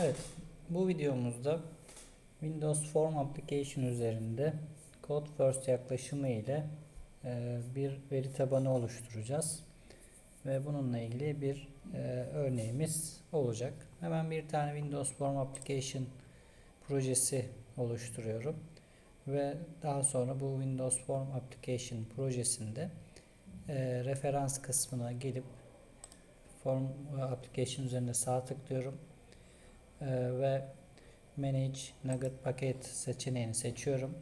Evet, bu videomuzda Windows Form Application üzerinde Code First yaklaşımı ile e, bir veri tabanı oluşturacağız. Ve bununla ilgili bir e, örneğimiz olacak. Hemen bir tane Windows Form Application projesi oluşturuyorum. Ve daha sonra bu Windows Form Application projesinde e, referans kısmına gelip Form Application üzerinde sağ tıklıyorum ve Manage Nugget Paket seçeneğini seçiyorum.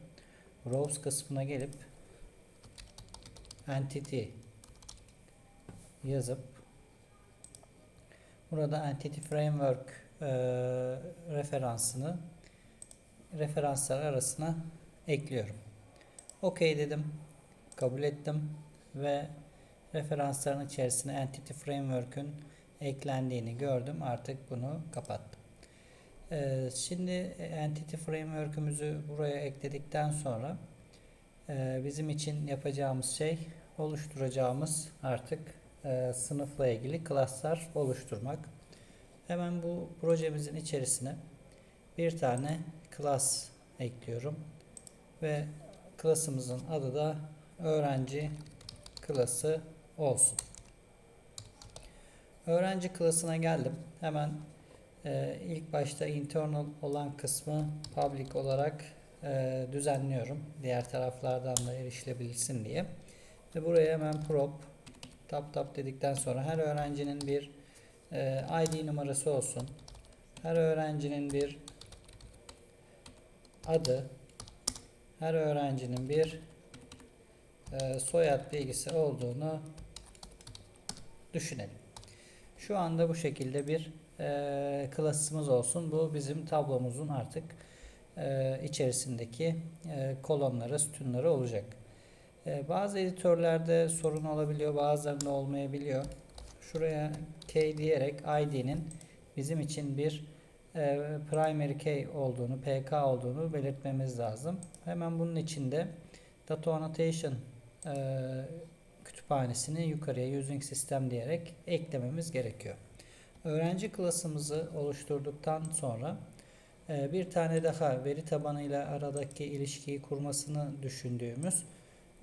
Rows kısmına gelip Entity yazıp burada Entity Framework e, referansını referanslar arasına ekliyorum. OK dedim. Kabul ettim ve referansların içerisine Entity Framework'ün eklendiğini gördüm. Artık bunu kapattım. Ee, şimdi Entity Framework'ümüzü buraya ekledikten sonra e, bizim için yapacağımız şey oluşturacağımız artık e, sınıfla ilgili klaslar oluşturmak. Hemen bu projemizin içerisine bir tane class ekliyorum ve klasımızın adı da öğrenci klası olsun. Öğrenci klasına geldim. Hemen e, ilk başta internal olan kısmı public olarak e, düzenliyorum. Diğer taraflardan da erişilebilsin diye. Ve buraya hemen prop tap tap dedikten sonra her öğrencinin bir e, ID numarası olsun. Her öğrencinin bir adı, her öğrencinin bir e, soyad bilgisi olduğunu düşünelim. Şu anda bu şekilde bir e, klasımız olsun. Bu bizim tablomuzun artık e, içerisindeki e, kolonları, sütunları olacak. E, bazı editörlerde sorun olabiliyor, bazılarında olmayabiliyor. Şuraya key diyerek id'nin bizim için bir e, primary key olduğunu, pk olduğunu belirtmemiz lazım. Hemen bunun içinde data annotation e, kütüphanesini yukarıya using system diyerek eklememiz gerekiyor. Öğrenci klasımızı oluşturduktan sonra e, bir tane daha veri tabanıyla aradaki ilişkiyi kurmasını düşündüğümüz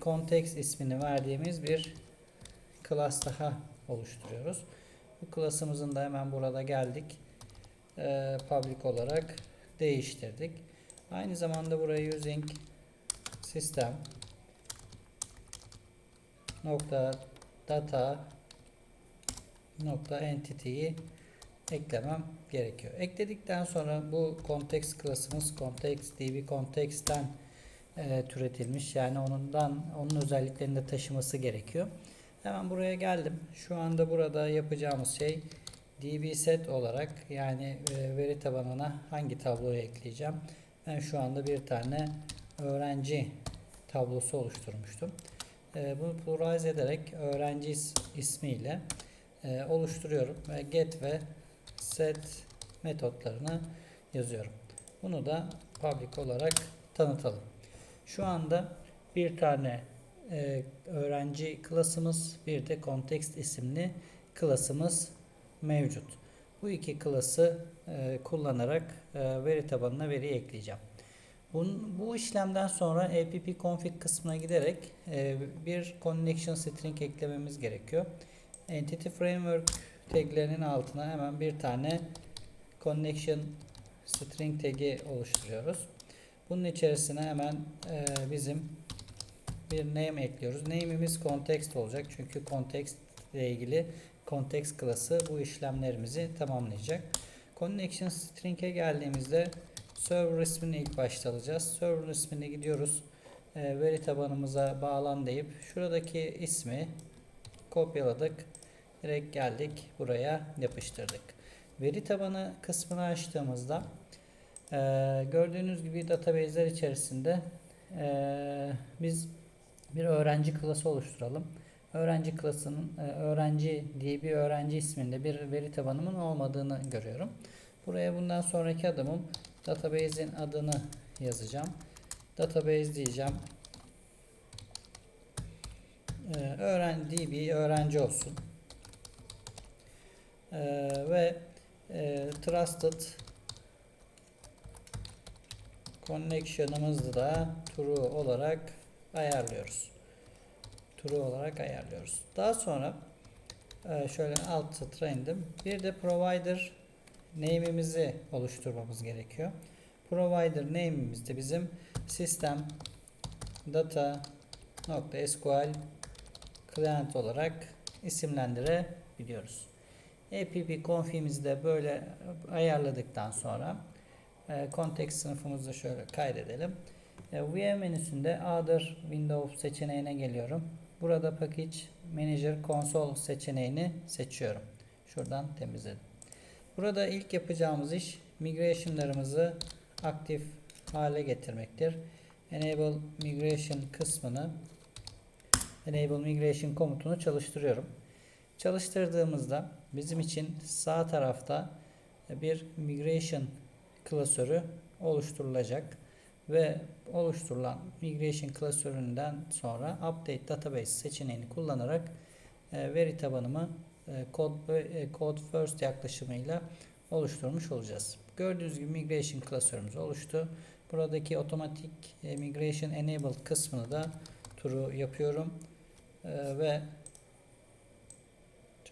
context ismini verdiğimiz bir class daha oluşturuyoruz. Bu klasımızın da hemen burada geldik. E, public olarak değiştirdik. Aynı zamanda buraya using system nokta data nokta entity'yi eklemem gerekiyor. Ekledikten sonra bu context klasımız context db context'ten e, türetilmiş. Yani onundan onun özelliklerini de taşıması gerekiyor. Hemen buraya geldim. Şu anda burada yapacağımız şey db set olarak yani e, veri tabanına hangi tabloyu ekleyeceğim. Ben şu anda bir tane öğrenci tablosu oluşturmuştum. E, bunu pluralize ederek öğrenci ismiyle e, oluşturuyorum ve get ve set metotlarını yazıyorum. Bunu da public olarak tanıtalım. Şu anda bir tane e, öğrenci klasımız bir de context isimli klasımız mevcut. Bu iki klası e, kullanarak e, veri tabanına veri ekleyeceğim. Bunun, bu işlemden sonra app config kısmına giderek e, bir connection string eklememiz gerekiyor. Entity Framework taglerinin altına hemen bir tane connection string tagi oluşturuyoruz. Bunun içerisine hemen e, bizim bir name ekliyoruz. Name'imiz context olacak. Çünkü context ile ilgili context klası bu işlemlerimizi tamamlayacak. Connection string'e geldiğimizde server ismini ilk başta alacağız. Server ismine gidiyoruz. E, veri tabanımıza bağlan deyip şuradaki ismi kopyaladık. Direkt geldik buraya yapıştırdık. Veri tabanı kısmını açtığımızda e, gördüğünüz gibi database'ler içerisinde e, biz bir öğrenci klası oluşturalım. Öğrenci klasının e, öğrenci diye bir öğrenci isminde bir veri tabanımın olmadığını görüyorum. Buraya bundan sonraki adımım database'in adını yazacağım. Database diyeceğim. Ee, öğren DB öğrenci olsun. Ee, ve e, trusted connection'ımızı da true olarak ayarlıyoruz. True olarak ayarlıyoruz. Daha sonra e, şöyle alt satıra indim. Bir de provider name'imizi oluşturmamız gerekiyor. Provider name'imiz de bizim sistem data .sql client olarak isimlendirebiliyoruz. App config'imizi de böyle ayarladıktan sonra e, context sınıfımızı şöyle kaydedelim. E, VM menüsünde Other Window seçeneğine geliyorum. Burada Package Manager Console seçeneğini seçiyorum. Şuradan temizledim. Burada ilk yapacağımız iş migration'larımızı aktif hale getirmektir. Enable Migration kısmını Enable Migration komutunu çalıştırıyorum. Çalıştırdığımızda bizim için sağ tarafta bir migration klasörü oluşturulacak ve oluşturulan migration klasöründen sonra update database seçeneğini kullanarak e, veri tabanımı code, e, code first yaklaşımıyla oluşturmuş olacağız. Gördüğünüz gibi migration klasörümüz oluştu. Buradaki otomatik e, migration enabled kısmını da true yapıyorum ve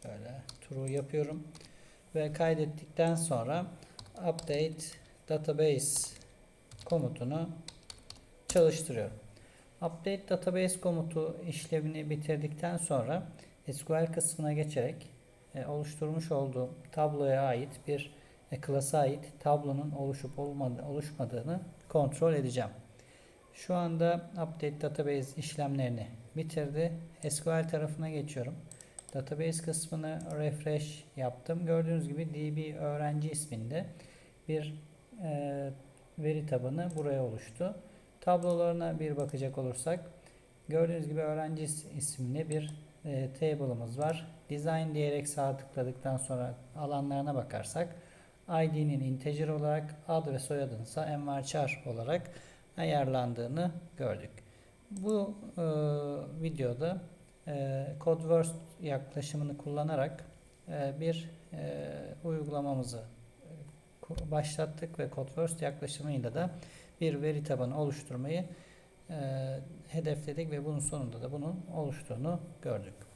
şöyle true yapıyorum ve kaydettikten sonra update database komutunu çalıştırıyorum. Update database komutu işlevini bitirdikten sonra SQL kısmına geçerek e, oluşturmuş olduğum tabloya ait bir e, klasa ait tablonun oluşup olmadı, oluşmadığını kontrol edeceğim. Şu anda update database işlemlerini bitirdi. SQL tarafına geçiyorum. Database kısmını refresh yaptım. Gördüğünüz gibi DB öğrenci isminde bir e, veri tabanı buraya oluştu. Tablolarına bir bakacak olursak gördüğünüz gibi öğrenci isimli bir e, table'ımız var. Design diyerek sağ tıkladıktan sonra alanlarına bakarsak ID'nin integer olarak ad ve soyadın ise envarchar olarak ayarlandığını gördük. Bu e, videoda e, CodeWorst yaklaşımını kullanarak e, bir e, uygulamamızı e, başlattık ve CodeWorst yaklaşımıyla da bir veri tabanı oluşturmayı e, hedefledik ve bunun sonunda da bunun oluştuğunu gördük.